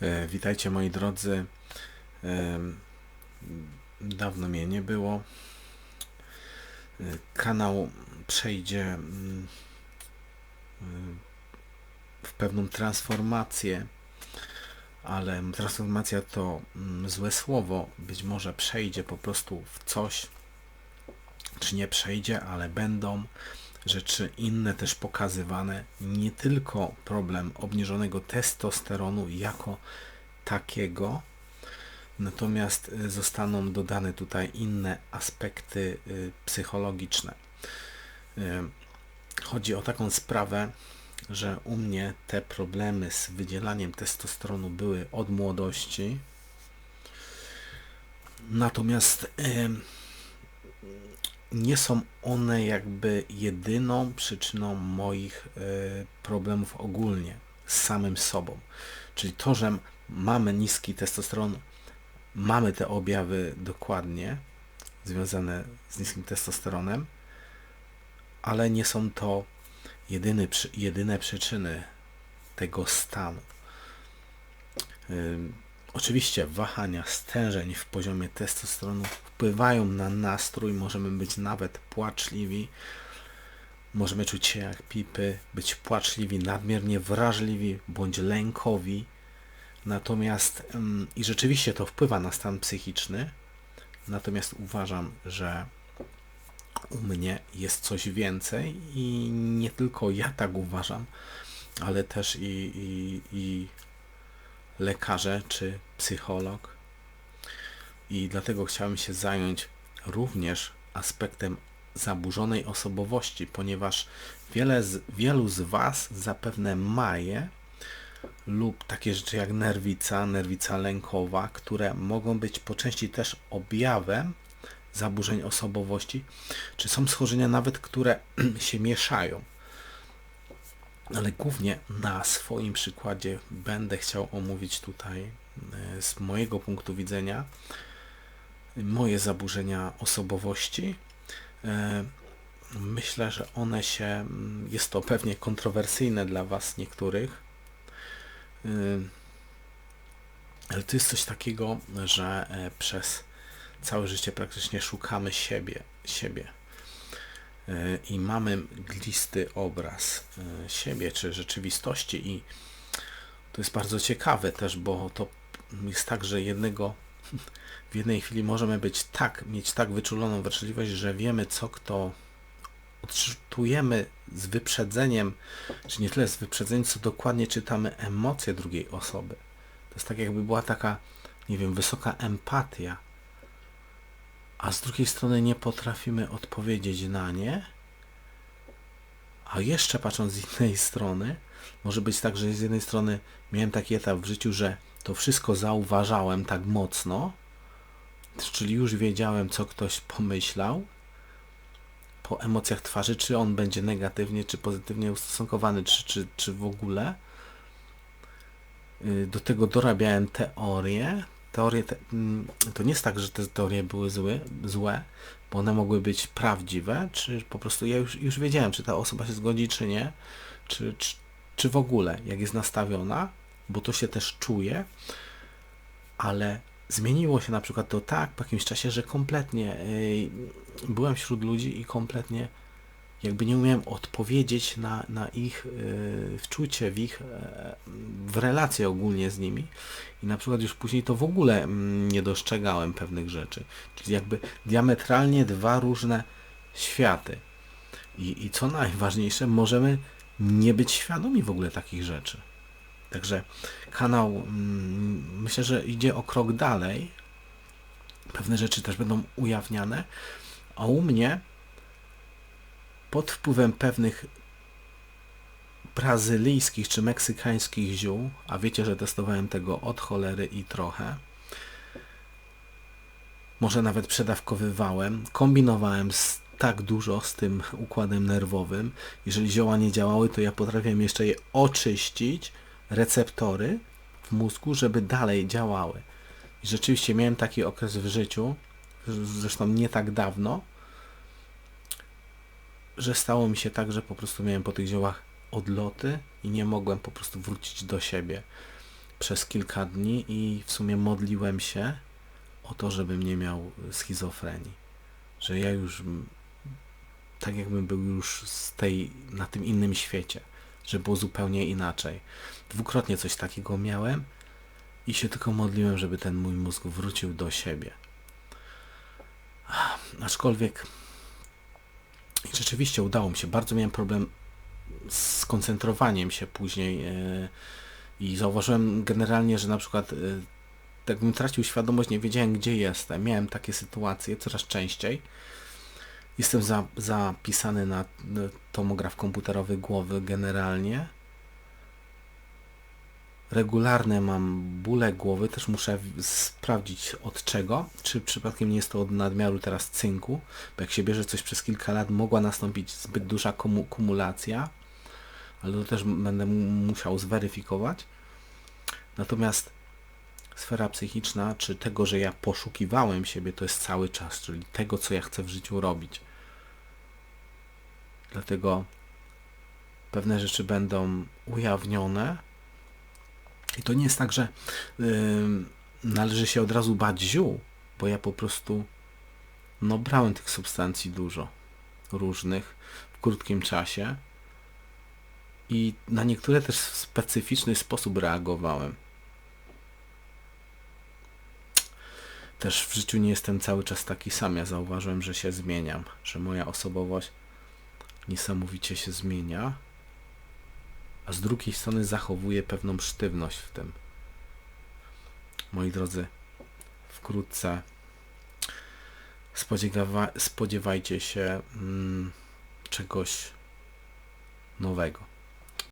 E, Witajcie moi drodzy. E, Dawno mnie nie było. E, Kanał przejdzie mm, w pewną transformację, ale transformacja to mm, złe słowo. Być może przejdzie po prostu w coś, czy nie przejdzie, ale będą rzeczy inne też pokazywane. Nie tylko problem obniżonego testosteronu jako takiego, natomiast y, zostaną dodane tutaj inne aspekty y, psychologiczne. Y, Chodzi o taką sprawę, że u mnie te problemy z wydzielaniem testosteronu były od młodości. Natomiast nie są one jakby jedyną przyczyną moich e, problemów ogólnie z samym sobą. Czyli to, że mamy niski testosteron, mamy te objawy dokładnie związane z niskim testosteronem, ale nie są to jedyny, jedyne przyczyny tego stanu. Oczywiście wahania, stężeń w poziomie testosteronu wpływają na nastrój, możemy być nawet płaczliwi, możemy czuć się jak pipy, być płaczliwi, nadmiernie wrażliwi bądź lękowi. Natomiast ym, i rzeczywiście to wpływa na stan psychiczny. Natomiast uważam, że u mnie jest coś więcej i nie tylko ja tak uważam, ale też i, i, i lekarze czy psycholog. I dlatego chciałem się zająć również aspektem zaburzonej osobowości, ponieważ wiele z, wielu z Was zapewne ma je lub takie rzeczy jak nerwica, nerwica lękowa, które mogą być po części też objawem zaburzeń osobowości, czy są schorzenia nawet, które się mieszają ale głównie na swoim przykładzie będę chciał omówić tutaj e, z mojego punktu widzenia moje zaburzenia osobowości. E, Myślę, że one się, mm, jest to pewnie kontrowersyjne dla Was niektórych, E, ale to jest coś takiego, że przez całe życie praktycznie szukamy siebie, siebie i mamy mglisty obraz e, siebie czy rzeczywistości i to jest bardzo ciekawe też, bo to jest tak, że jednego w jednej chwili możemy być tak, mieć tak wyczuloną wrażliwość, że wiemy co kto odczytujemy z wyprzedzeniem, czy nie tyle z wyprzedzeniem, co dokładnie czytamy emocje drugiej osoby. To jest tak jakby była taka, nie wiem, wysoka empatia, a z drugiej strony nie potrafimy odpowiedzieć na nie, a jeszcze patrząc z innej strony, może być tak, że z jednej strony miałem taki etap w życiu, że to wszystko zauważałem tak mocno, czyli już wiedziałem, co ktoś pomyślał po emocjach twarzy, czy on będzie negatywnie, czy pozytywnie ustosunkowany, czy, czy, czy w ogóle. Y, Do tego dorabiałem teorie. Teorie te, mm, to nie jest tak, że te teorie były złe, złe, bo one mogły być prawdziwe, czy po prostu ja już, już wiedziałem, czy ta osoba się zgodzi, czy nie, czy, czy, czy w ogóle, jak jest nastawiona, bo to się też czuje, ale zmieniło się na przykład to tak po jakimś czasie, że kompletnie yy, byłem wśród ludzi i kompletnie jakby nie umiałem odpowiedzieć na, na ich yy, wczucie, w ich e, w relacje ogólnie z nimi i na przykład już później to w ogóle mm, nie dostrzegałem pewnych rzeczy. Czyli jakby diametralnie dwa różne światy. I, I co najważniejsze, możemy nie być świadomi w ogóle takich rzeczy. Także kanał mm, myślę, że idzie o krok dalej. Pewne rzeczy też będą ujawniane, a u mnie pod wpływem pewnych brazylijskich czy meksykańskich ziół, a wiecie, że testowałem tego od cholery i trochę, może nawet przedawkowywałem, kombinowałem z tak dużo z tym układem nerwowym. Jeżeli zioła nie działały, to ja potrafiłem jeszcze je oczyścić, receptory w mózgu, żeby dalej działały. I rzeczywiście miałem taki okres w życiu, zresztą nie tak dawno, że stało mi się tak, że po prostu miałem po tych ziołach odloty i nie mogłem po prostu wrócić do siebie. przez kilka dni i w sumie modliłem się o to, żebym nie miał schizofrenii. Że ja już tak jakbym był już z tej, na tym innym świecie, że było zupełnie inaczej. Dwukrotnie coś takiego miałem i się tylko modliłem, żeby ten mój mózg wrócił do siebie. Aczkolwiek i rzeczywiście udało mi się. Bardzo miałem problem z koncentrowaniem się później e, i zauważyłem generalnie, że na przykład e, tak bym tracił świadomość, nie wiedziałem gdzie jestem. Miałem takie sytuacje coraz częściej. Jestem za, zapisany na na tomograf komputerowy głowy generalnie. Regularne mam bóle głowy, też muszę sprawdzić od czego. Czy przypadkiem nie jest to od nadmiaru teraz cynku, bo jak się bierze coś przez kilka lat, mogła nastąpić zbyt duża kumulacja, ale to też będę mu- musiał zweryfikować. Natomiast sfera psychiczna, czy tego, że ja poszukiwałem siebie, to jest cały czas, czyli tego, co ja chcę w życiu robić. Dlatego pewne rzeczy będą ujawnione. I to nie jest tak, że ym, należy się od razu bać ziół, bo ja po prostu no brałem tych substancji dużo różnych w krótkim czasie i na niektóre też w specyficzny sposób reagowałem. Też w życiu nie jestem cały czas taki sam. Ja zauważyłem, że się zmieniam, że moja osobowość niesamowicie się zmienia, a z drugiej strony zachowuję pewną sztywność w tym. Moi drodzy, wkrótce spodziewa- spodziewajcie się mm, czegoś nowego.